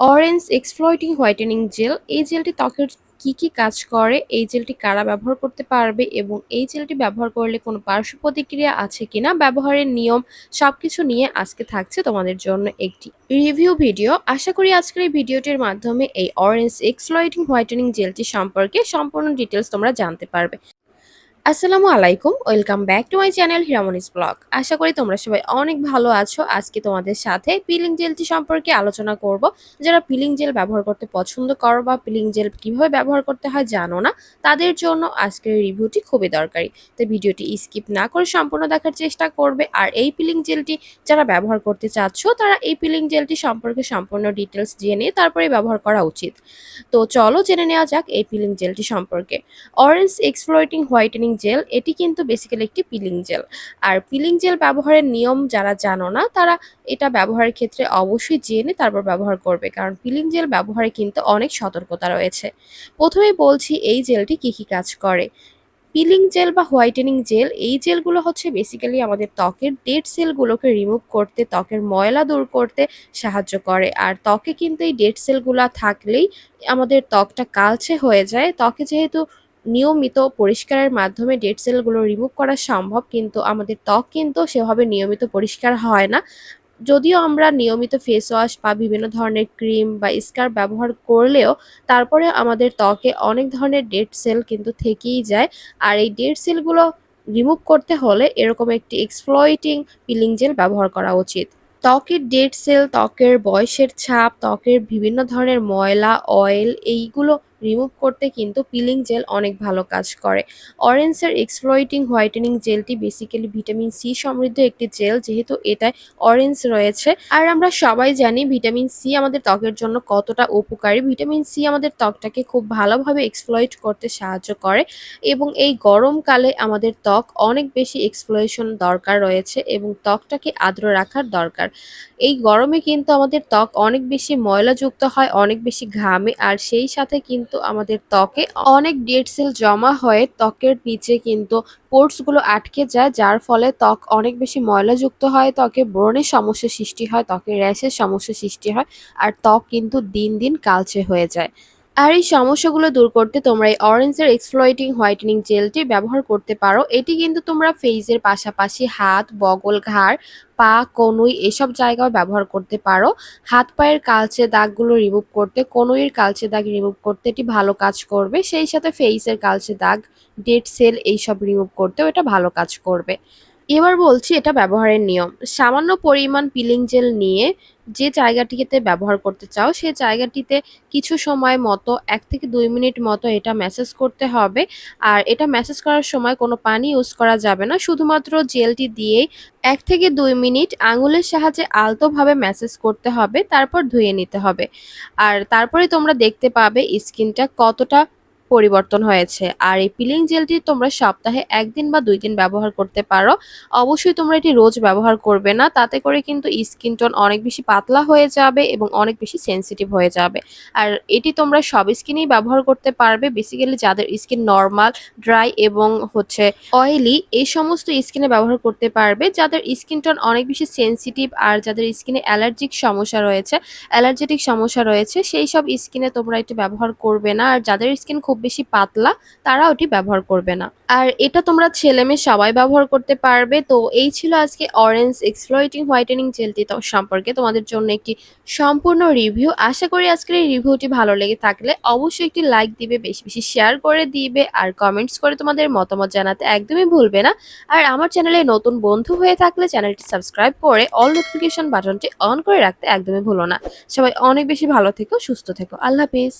Orange exploiting whitening gel, এই জেলটি ত্বকের কি কি কাজ করে, এই জেলটি কারা ব্যবহার করতে পারবে এবং এই জেলটি ব্যবহার করলে কোনো পার্শ্ব প্রতিক্রিয়া আছে কিনা, ব্যবহারের নিয়ম সবকিছু নিয়ে আজকে থাকছে তোমাদের জন্য একটি রিভিউ ভিডিও। আশা করি আজকের এই ভিডিওটির মাধ্যমে এই অরেঞ্জ এক্সপ্লয়টিং হোয়াইটেনিং জেলটি সম্পর্কে সম্পূর্ণ ডিটেলস তোমরা জানতে পারবে। আসসালামু আলাইকুম, welcome back to my channel হিরামনিস blog. আশা করি তোমরা সবাই অনেক ভালো আছো। আজকে তোমাদের সাথে পিলিং জেলটি সম্পর্কে আলোচনা করব। যারা পিলিং জেল ব্যবহার করতে পছন্দ করো বা পিলিং জেল কীভাবে ব্যবহার করতে হয় জানো না, তাদের জন্য আজকের রিভিউটি খুবই দরকারি। তো ভিডিওটি স্কিপ না করে সম্পূর্ণ দেখার চেষ্টা করবে। আর এই পিলিং জেলটি যারা ব্যবহার করতে চাচ্ছ, তারা এই পিলিং জেলটি সম্পর্কে সম্পূর্ণ ডিটেলস জেনে তারপরে ব্যবহার করা উচিত। তো চলো জেনে নেওয়া যাক এই পিলিং জেলটি সম্পর্কে। অরেঞ্জ এক্সপ্লয়েটিং হোয়াইটেনিং জেল এটি কিন্তু বেসিক্যালি একটি পিলিং জেল আর পিলিং জেল ব্যবহারের নিয়ম যারা জানো না, তারা এটা ব্যবহারের ক্ষেত্রে অবশ্যই জেনে তারপর ব্যবহার করবে, কারণ পিলিং জেল ব্যবহারে কিন্তু অনেক সতর্কতা রয়েছে। প্রথমেই বলছি এই জেলটি কী কী কাজ করে? পিলিং জেল বা হোয়াইটেনিং জেল এই জেলগুলো হচ্ছে বেসিক্যালি আমাদের ত্বকের ডেড সেলগুলোকে রিমুভ করতে, ত্বকের ময়লা দূর করতে সাহায্য করে। আর ত্বকে কিন্তু এই ডেড সেলগুলো থাকলেই আমাদের ত্বকটা কালচে হয়ে যায়। ত্বকে যেহেতু নিয়মিত পরিষ্কারের মাধ্যমে ডেড সেলগুলো রিমুভ করা সম্ভব, কিন্তু আমাদের ত্বক কিন্তু সেভাবে নিয়মিত পরিষ্কার হয় না। যদিও আমরা নিয়মিত ফেস ওয়াশ বা বিভিন্ন ধরনের ক্রিম বা স্কার্ফ ব্যবহার করলেও তারপরে আমাদের ত্বকে অনেক ধরনের ডেড সেল কিন্তু থেকেই যায়। আর এই ডেড সেলগুলো রিমুভ করতে হলে এরকম একটি এক্সপ্লয়েটিং পিলিং জেল ব্যবহার করা উচিত। ত্বকের ডেড সেল ত্বকের বয়সের ছাপ, ত্বকের বিভিন্ন ধরনের ময়লা অয়েল এইগুলো রিমুভ করতে কিন্তু পিলিং জেল অনেক ভালো কাজ করে। অরেঞ্জের এক্সপ্লয়েটিং হোয়াইটেনিং জেলটি বেসিক্যালি ভিটামিন সি সমৃদ্ধ একটি জেল যেহেতু এটায় অরেঞ্জ রয়েছে। আর আমরা সবাই জানি ভিটামিন সি আমাদের ত্বকের জন্য কতটা উপকারী। ভিটামিন সি আমাদের ত্বকটাকে খুব ভালোভাবে এক্সপ্লয়েট করতে সাহায্য করে এবং এই গরমকালে আমাদের ত্বক অনেক বেশি এক্সপ্লয়েশন দরকার রয়েছে এবং ত্বকটাকে আর্দ্র রাখার দরকার। এই গরমে কিন্তু আমাদের ত্বক অনেক বেশি ময়লাযুক্ত হয়, অনেক বেশি ঘামে, আর সেই সাথে কিন্তু আমাদের ত্বকে অনেক ডেড সেল জমা হয়ে ত্বকের নিচে কিন্তু পোর্টসগুলো আটকে যায়, যার ফলে ত্বক অনেক বেশি ময়লাযুক্ত হয়, ত্বকে ব্রণের সমস্যা সৃষ্টি হয়, ত্বকে র্যাশের সমস্যা সৃষ্টি হয়, আর ত্বক কিন্তু দিন দিন কালচে হয়ে যায়। আর এই সমস্যাগুলো দূর করতে তোমরা এই অরেঞ্জের এক্সপ্লয়েটিং হোয়াইটেনিং জেলটি ব্যবহার করতে পারো। এটি কিন্তু তোমরা ফেসের পাশাপাশি হাত, বগল, ঘাড়, পা, কনুই এসব জায়গাও ব্যবহার করতে পারো। হাত পায়ের কালচে দাগগুলো রিমুভ করতে, কনুইয়ের কালচে দাগ রিমুভ করতে এটি ভালো কাজ করবে। সেই সাথে ফেসের কালচে দাগ ডেড সেল এইসব রিমুভ করতেও এটা ভালো কাজ করবে। এবার বলছি এটা ব্যবহারের নিয়ম। সামান্য পরিমাণ পিলিং জেল নিয়ে যে জায়গাটিতে ব্যবহার করতে চাও সেই জায়গাটিতে কিছু সময় মতো, এক থেকে দুই মিনিট মতো এটা ম্যাসেজ করতে হবে। আর এটা ম্যাসেজ করার সময় কোনো পানি ইউজ করা যাবে না। শুধুমাত্র জেলটি দিয়েই এক থেকে দুই মিনিট আঙুলের সাহায্যে আলতোভাবে ম্যাসেজ করতে হবে, তারপর ধুয়ে নিতে হবে। আর তারপরে তোমরা দেখতে পাবে স্কিনটা কতটা পরিবর্তন হয়েছে। আর এই পিলিং জেলটি তোমরা সপ্তাহে একদিন বা দুই দিন ব্যবহার করতে পারো। অবশ্যই তোমরা এটি রোজ ব্যবহার করবে না। তাতে করে কিন্তু স্কিন টোন অনেক বেশি পাতলা হয়ে যাবে এবং অনেক বেশি সেন্সিটিভ হয়ে যাবে। আর এটি তোমরা সব স্কিনেই ব্যবহার করতে পারবে। বেসিক্যালি যাদের স্কিন নর্মাল ড্রাই এবং হচ্ছে অয়েলি এই সমস্ত স্কিনে ব্যবহার করতে পারবে। যাদের স্কিন টোন অনেক বেশি সেন্সিটিভ আর যাদের স্কিনে অ্যালার্জিক সমস্যা রয়েছে অ্যালার্জেটিক সমস্যা রয়েছে, সেই সব স্কিনে তোমরা এটি ব্যবহার করবে না। আর যাদের স্কিন খুব বেশি পাতলা, তারা ওটি ব্যবহার করবে না। আর এটা তোমরা ছেলে মেয়ে সবাই ব্যবহার করতে পারবে। তো এই ছিল আজকে অরেঞ্জ এক্সপ্লোয়েটিং হোয়াইটেনিং জেলটি সম্পর্কে তোমাদের জন্য একটি সম্পূর্ণ রিভিউ। আশা করি আজকের এই রিভিউটি ভালো লেগে থাকলে অবশ্যই একটি লাইক দিবে, বেশি বেশি শেয়ার করে দিবে, আর কমেন্টস করে তোমাদের মতামত জানাতে একদমই ভুলবে না। আর আমার চ্যানেলে নতুন বন্ধু হয়ে থাকলে চ্যানেলটি সাবস্ক্রাইব করে অল নোটিফিকেশন বাটনটি অন করে রাখতে একদমই ভুলো না। সবাই অনেক বেশি ভালো থেকো, সুস্থ থেকো। আল্লাহ হাফিজ।